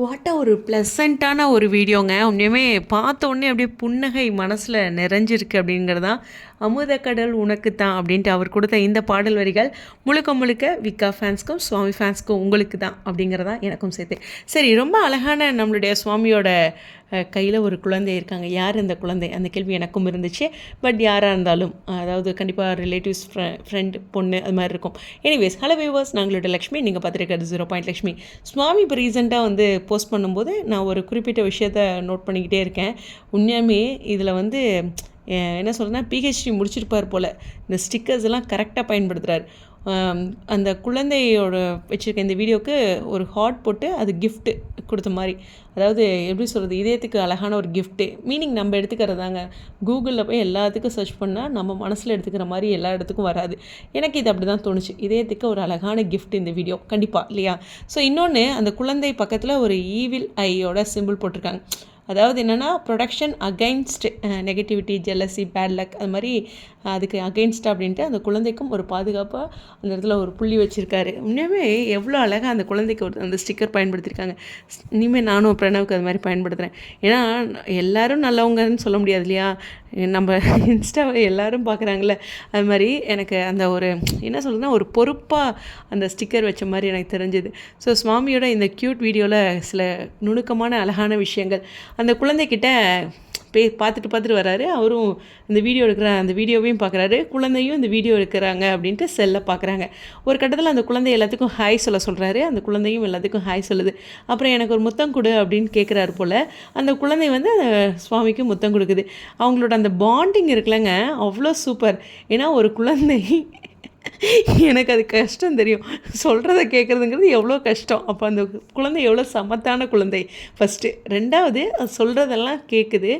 What ஒரு ப்ளசண்ட்டான ஒரு வீடியோங்க. உண்மையுமே பார்த்த உடனே அப்படியே புன்னகை மனசில் நிறைஞ்சிருக்கு அப்படிங்கிறது தான் அமுத கடல் உனக்கு தான் அப்படின்ட்டு அவர் கொடுத்த இந்த பாடல் வரிகள் முழுக்க முழுக்க விக்கா ஃபேன்ஸ்க்கும் சுவாமி ஃபேன்ஸ்க்கும் உங்களுக்கு தான் அப்படிங்கிறதா எனக்கும் சேர்த்து. சரி ரொம்ப அழகான நம்மளுடைய சுவாமியோட கையில் ஒரு குழந்தை இருக்காங்க. யார் இந்த குழந்தை? அந்த கேள்வி எனக்கும் இருந்துச்சு. பட் யாராக இருந்தாலும் அதாவது கண்டிப்பாக ரிலேட்டிவ்ஸ் ஃப்ரெண்ட் பொண்ணு அது மாதிரி இருக்கும். எனிவேஸ் ஹலோ வியூவர்ஸ் நாங்களோட லக்ஷ்மி. நீங்கள் பார்த்துருக்கிறது ஜீரோ பாயிண்ட் லக்ஷ்மி. சுவாமி இப்போ ரீசெண்டாக வந்து போஸ்ட் பண்ணும்போது நான் ஒரு குறிப்பிட்ட விஷயத்த நோட் பண்ணிக்கிட்டே இருக்கேன். உண்மையாமே இதில் வந்து என்ன சொல்கிறேன்னா பிஹெச்டி முடிச்சிருப்பார் போல். இந்த ஸ்டிக்கர்ஸ் எல்லாம் கரெக்டாக பயன்படுத்துகிறார் அந்த குழந்தையோட வச்சுருக்க இந்த வீடியோவுக்கு ஒரு ஹார்ட் போட்டு அது கிஃப்ட்டு கொடுத்த மாதிரி. அதாவது எப்படி சொல்கிறது இதயத்துக்கு அழகான ஒரு கிஃப்ட்டு மீனிங் நம்ம எடுத்துக்கிறது தாங்க கூகுளில் போய் எல்லாத்துக்கும் சர்ச் பண்ணால் நம்ம மனசில் எடுத்துக்கிற மாதிரி எல்லா இடத்துக்கும் வராது. எனக்கு இது அப்படி தான் தோணுச்சு. இதயத்துக்கு ஒரு அழகான கிஃப்ட் இந்த வீடியோ. கண்டிப்பாக இல்லையா? ஸோ இன்னொன்று அந்த குழந்தை பக்கத்தில் ஒரு ஈவில் ஐயோட சிம்பிள் போட்டிருக்காங்க. அதாவது என்னென்னா protection against negativity jealousy bad luck அது மாதிரி அதுக்கு அகைன்ஸ்ட் அப்படின்ட்டு அந்த குழந்தைக்கும் ஒரு பாதுகாப்பாக அந்த இடத்துல ஒரு புள்ளி வச்சுருக்காரு. இன்னுமே எவ்வளோ அழகாக அந்த குழந்தைக்கு ஒரு அந்த ஸ்டிக்கர் பயன்படுத்தியிருக்காங்க இனிமேல் நானும் பிரணவுக்கு அது மாதிரி பயன்படுத்துகிறேன் ஏன்னா எல்லாரும் நல்லவங்கன்னு சொல்ல முடியாது இல்லையா? நம்ம இன்ஸ்டாவை எல்லோரும் பார்க்குறாங்களே அது மாதிரி எனக்கு அந்த ஒரு என்ன சொல்கிறதுனா ஒரு பொறுப்பாக அந்த ஸ்டிக்கர் வச்ச மாதிரி எனக்கு தெரிஞ்சுது. ஸோ சுவாமியோட இந்த க்யூட் வீடியோவில் சில நுணுக்கமான அழகான விஷயங்கள். அந்த குழந்தைக்கிட்ட பே பார்த்துட்டு பார்த்துட்டு வராரு. அவரும் இந்த வீடியோ எடுக்கிற அந்த வீடியோவையும் பார்க்குறாரு. குழந்தையும் இந்த வீடியோ எடுக்கிறாங்க அப்படின்ட்டு செல்லை பார்க்குறாங்க. ஒரு கட்டத்தில் அந்த குழந்தை எல்லாத்துக்கும் ஹாய் சொல்ல சொல்கிறாரு அந்த குழந்தையும் எல்லாத்துக்கும் ஹாய் சொல்லுது. அப்புறம் எனக்கு ஒரு முத்தம் கொடு அப்படின்னு கேட்குறாரு போல். அந்த குழந்தை வந்து அந்த சுவாமிக்கு முத்தம் கொடுக்குது. அவங்களோட அந்த பாண்டிங் இருக்குல்லங்க அவ்வளோ சூப்பர் ஏன்னா ஒரு குழந்தை எனக்கு அது கஷ்டம் தெரியும். சொல்கிறத கேட்குறதுங்கிறது எவ்வளோ கஷ்டம். அப்போ அந்த குழந்தை எவ்வளோ சமத்தான குழந்தை. ஃபஸ்ட்டு ரெண்டாவது அது சொல்கிறதெல்லாம் கேட்குது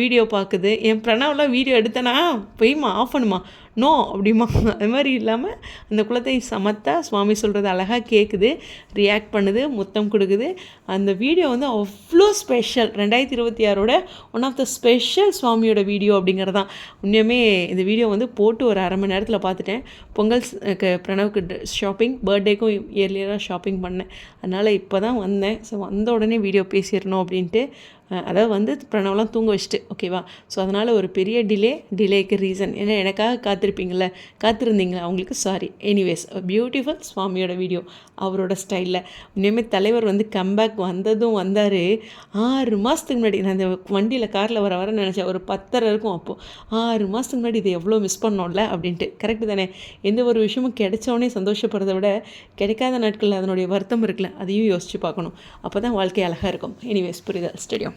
வீடியோ பார்க்குது என் பிரணவெலாம் வீடியோ எடுத்தேனா போய்மா ஆஃப் பண்ணுமா. நோ அப்படிமா. அது மாதிரி இல்லாமல் அந்த குளத்தை சமத்தா சுவாமி சொல்கிறது அழகாக கேட்குது ரியாக்ட் பண்ணுது முத்தம் கொடுக்குது. அந்த வீடியோ வந்து அவ்வளோ ஸ்பெஷல் ரெண்டாயிரத்தி இருபத்தி ஆறோட ஒன் ஆஃப் த ஸ்பெஷல் சுவாமியோட வீடியோ அப்படிங்கிறது தான் உண்மையுமே இந்த வீடியோ வந்து போட்டு ஒரு அரை மணி நேரத்தில் பார்த்துட்டேன் பொங்கல் பிரணவுக்கு ஷாப்பிங் பர்த்டேக்கும் இயர்லியராக ஷாப்பிங் பண்ணேன். அதனால் இப்போ தான் வந்தேன். ஸோ வந்த உடனே வீடியோ பேசிடணும் அப்படின்ட்டு அதாவது வந்து பிரணவெலாம் தூங்க வச்சுட்டு ஓகேவா ஸோ அதனால் ஒரு பெரிய டிலே டிலேக்கு ரீசன் ஏன்னா எனக்காக காத்திருப்பீங்களே காத்திருந்தீங்களா? அவங்களுக்கு சாரி எனிவேஸ் பியூட்டிஃபுல் சுவாமியோட வீடியோ அவரோட ஸ்டைலில் இனிமேல் தலைவர் வந்து கம்பேக் வந்ததும் வந்தார். ஆறு மாதத்துக்கு முன்னாடி நான் அந்த வண்டியில் காரில் வர வர நினச்சேன். ஒரு பத்தரை இருக்கும் அப்போது ஆறு மாதத்துக்கு முன்னாடி இதை எவ்வளோ மிஸ் பண்ணோம்ல? அப்படின்ட்டு. கரெக்டு தானே? எந்த ஒரு விஷயமும் கிடைச்சோடனே சந்தோஷப்படுறத விட கிடைக்காத நாட்களில் அதனுடைய வருத்தம் இருக்குல்ல? அதையும் யோசித்து பார்க்கணும். அப்போ தான் வாழ்க்கை அழகாக இருக்கும். எனிவேஸ் புரிதல் ஸ்டேடியம்